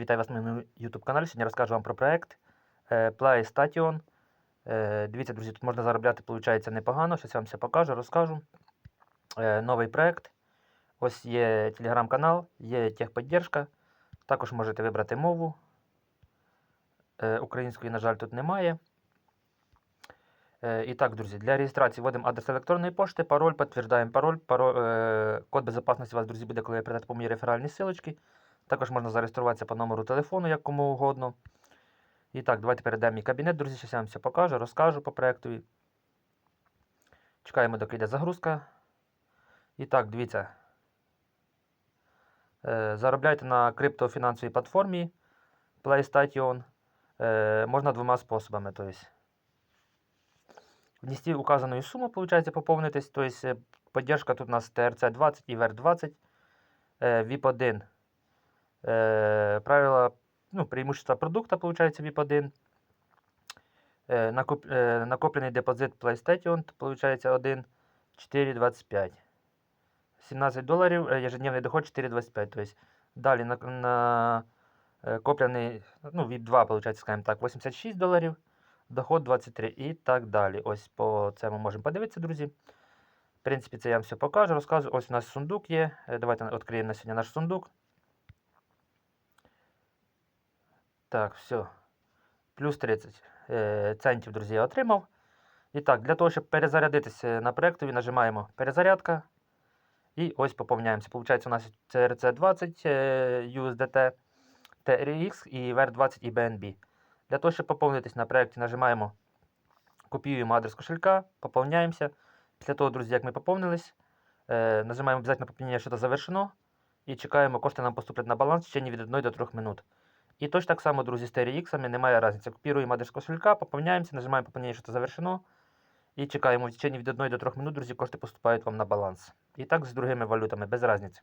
Вітаю вас на моєму YouTube каналі. Сьогодні розкажу вам про проект е, PlayStation. Е, Дивіться, друзі, тут можна заробляти, виходить, непогано. Зараз я вам все покажу, розкажу. Е, Новий проект. Ось є телеграм-канал, є техподдержка. Також можете вибрати мову. Української, на жаль, тут немає. І так, друзі, для реєстрації вводимо адрес електронної пошти, пароль, підтверджуємо пароль, пароль код безпечності у вас, друзі, буде, коли я передати по моїй реферальній силочці. Також можна зареєструватися по номеру телефону, як кому угодно. І так, давайте перейдемо мій кабінет, друзі. Зараз я вам все покажу, розкажу по проєкту. Чекаємо, доки йде загрузка. І так, дивіться. Е, Заробляйте на криптофінансовій платформі PlayStation. Е, Можна двома способами. Тобто, внести указану сумму, получается, поповнитись. То есть, е, поддержка тут у нас TRC20 и VR20. Е, VIP1. Е, Правила, ну, преимущества продукта, получается, VIP1. Е, накоп- е, Накоплений депозит PlayStation, получается 1, 4,25. 17 доларів, е, ежедневний доход 4,25. То есть, далі на, на е, коплений, ну, VIP2, получается, скажем так, 86 доларів доход 23 і так далі. Ось по цьому можемо подивитися, друзі. В принципі, це я вам все покажу, розкажу. Ось у нас сундук є. Е, Давайте відкриємо на сьогодні наш сундук. Так, все. Плюс 30 е, центів, друзі, я отримав. І так, для того, щоб перезарядитися на проєктові, нажимаємо перезарядка. І ось поповняємося. Получається, у нас CRC20 е, USDT, TRX і VR20 і BNB. Для того, щоб поповнитись на проєкті, нажимаємо, копіюємо адрес кошелька, поповняємося. Після того, друзі, як ми поповнились, е, нажимаємо обов'язково поповнення, що це завершено. І чекаємо, кошти нам поступлять на баланс в течение від 1 до 3 минут. І точно так само, друзі, з TRX немає різниці. Копіруємо адрес кошелька, поповняємося, нажимаємо поповнення, що це завершено. І чекаємо в течение від 1 до 3 минут, друзі, кошти поступають вам на баланс. І так з другими валютами, без різниці.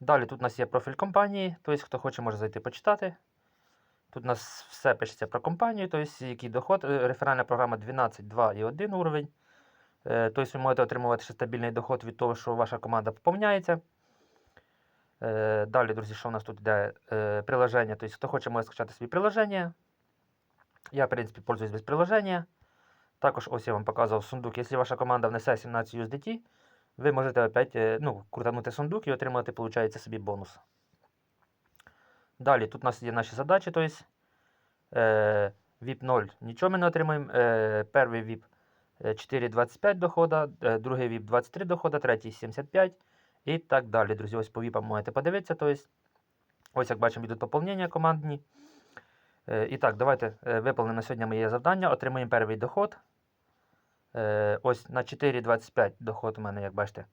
Далі тут у нас є профіль компанії, тобто, хто хоче, може зайти почитати. Тут у нас все пишеться про компанію, тобто який доход. Е, Реферальна програма 12, 2 і 1 уровень. Е, Тобто ви можете отримувати ще стабільний доход від того, що ваша команда поповняється. Е, Далі, друзі, що у нас тут йде? Е, Приложення. Тобто, хто хоче, може скачати свої приложення. Я, в принципі, пользуюсь без приложення. Також ось я вам показував сундук. Якщо ваша команда внесе 17 USDT, ви можете опять е, ну, крутанути сундук і отримати, виходить, собі бонус. Далі тут у нас є наші задачі. Тобто, VIP 0 нічого ми не отримаємо. Перший VIP е, 4,25 дохода, другий VIP 23 дохода, третій 75 і так далі. Друзі, ось по VIP можете подивитися. Тобто, ось як бачимо, йдуть поповнення командні. Е, і так, давайте е, виповнимо на сьогодні моє завдання. Отримуємо перший доход. Е, ось на 4,25 доход у мене, як бачите.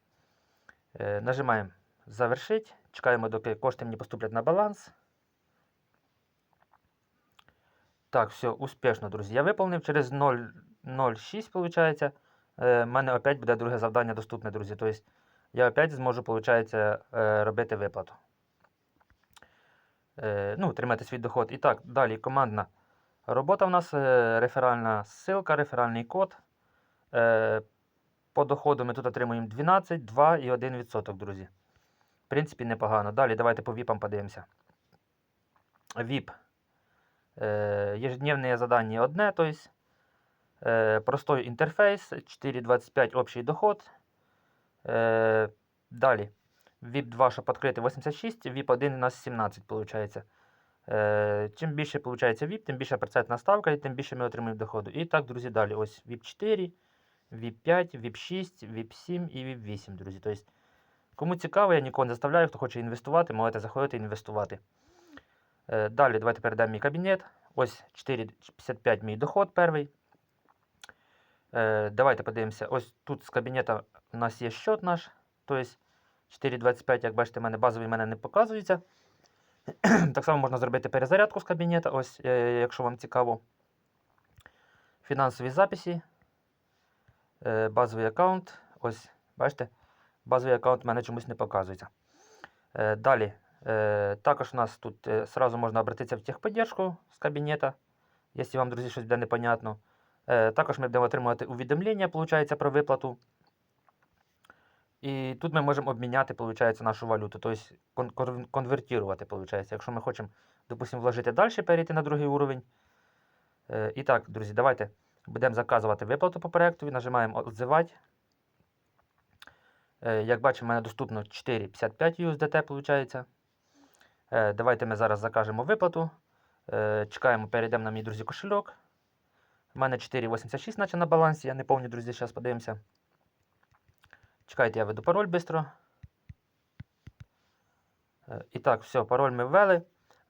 Нажимаємо завершить. Чекаємо, доки кошти мені поступлять на баланс. Так, все, успішно, друзі. Я виповнив через 0,06, виходить. У мене опять буде друге завдання доступне, друзі. Тобто я опять зможу, виходить, е, робити виплату. Е, ну, отримати свій доход. І так, далі командна робота у нас, е, реферальна ссылка, реферальний код. По доходу ми тут отримуємо 12, 2 і 1%, друзі. В принципі, непогано. Далі давайте по ВІПам подивимося. Е, Ежедневне задання одне, то есть, е, простой інтерфейс, 4,25 общий доход. Е, далі. VIP 2, щоб відкрити 86, VIP 1 у нас 17, виходить. Е, чим більше виходить VIP, тим більша процентна ставка і тим більше ми отримуємо доходу. І так, друзі, далі. Ось VIP 4, VIP 5, VIP 6, VIP 7 і VIP 8, друзі. Тобто, кому цікаво, я нікого не заставляю, хто хоче інвестувати, можете заходити інвестувати. Е, Далі давайте перейдемо мій кабінет. Ось 4,55 мій доход перший. Е, Давайте подивимося. Ось тут з кабінета у нас є счет наш. Тобто 4,25, як бачите, мене базовий мене не показується. так само можна зробити перезарядку з кабінета, ось, е, якщо вам цікаво. Фінансові записи. Е, Базовий аккаунт. Ось, бачите, базовий аккаунт в мене чомусь не показується. Е, Далі. Також у нас тут е, можна обратитися в техподдержку з кабінета, якщо вам, друзі, щось буде непонятно. Е, Також ми будемо отримувати увідомлення, виходить, про виплату. І тут ми можемо обміняти, виходить, нашу валюту, тобто кон- кон- конвертувати, виходить. Якщо ми хочемо, допустимо, вложити далі, перейти на другий уровень. Е, І так, друзі, давайте будемо заказувати виплату по проєкту, нажимаємо «Отзивати». Е, Як бачимо, в мене доступно 4,55 USDT, виходить. Давайте ми зараз закажемо виплату. Чекаємо, перейдемо на мій друзі кошельок. У мене 4,86 наче на балансі, я не пам'ятаю, друзі, зараз подивимося. Чекайте, я веду пароль швидко. Е, І так, все, пароль ми ввели.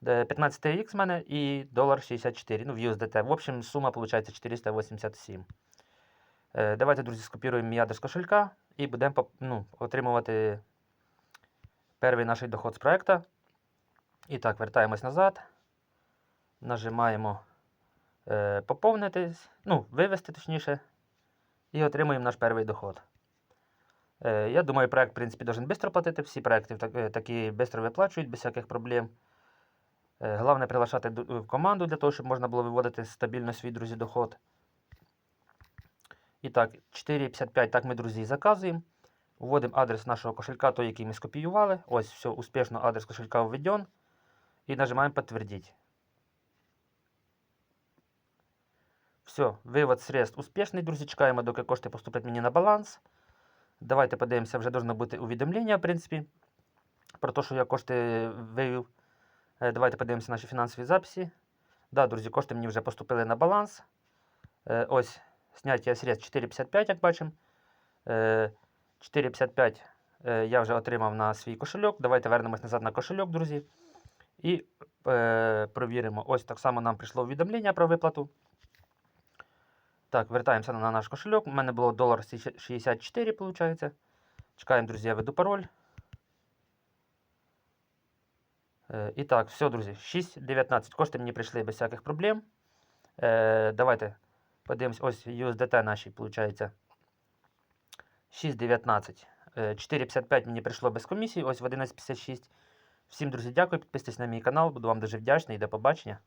15 х в мене і долар 64, ну, в USDT. В общем, сума виходить 487. Е, Давайте, друзі, скопіруємо мій адрес кошелька і будемо ну, отримувати перший наш доход з проекту. І так, вертаємось назад. Нажимаємо е, поповнити, ну, вивести точніше. І отримуємо наш перший доход. Е, Я думаю, проект, в принципі, должен швидко платити. Всі проекти так- е, такі швидко виплачують без всяких проблем. Головне приглашати команду для того, щоб можна було виводити стабільно свій друзі доход. І так, 4,55 так ми, друзі, заказуємо. Вводимо адрес нашого кошелька, той, який ми скопіювали. Ось, все, успішно адрес кошелька введен. І нажимаємо підтвердити. Все, вивод средств успішний, друзі. Чекаємо, доки кошти поступлять мені на баланс. Давайте подивимося, вже должно бути увідомлення, в принципі, про те, що я кошти вивів. Е, Давайте подивимося наші фінансові записи. Да, друзі, кошти мені вже поступили на баланс. Е, Ось зняття средств 4,55, як бачимо. Е, 4,55 е, я вже отримав на свій кошельок. Давайте вернемось назад на кошельок, друзі. І е, провіримо. Ось так само нам прийшло увідомлення про виплату. Так, вертаємося на наш кошельок. У мене було долар 64, виходить. Чекаємо, друзі, я веду пароль. І так, все, друзі, 6,19. Кошти мені прийшли без всяких проблем. Е, давайте подивимось, ось USDT наші, виходить. 6,19. Е, 4,55 мені прийшло без комісії, ось в 11,56. Всім, друзі, дякую. Підписуйтесь на мій канал, буду вам дуже вдячний і до побачення.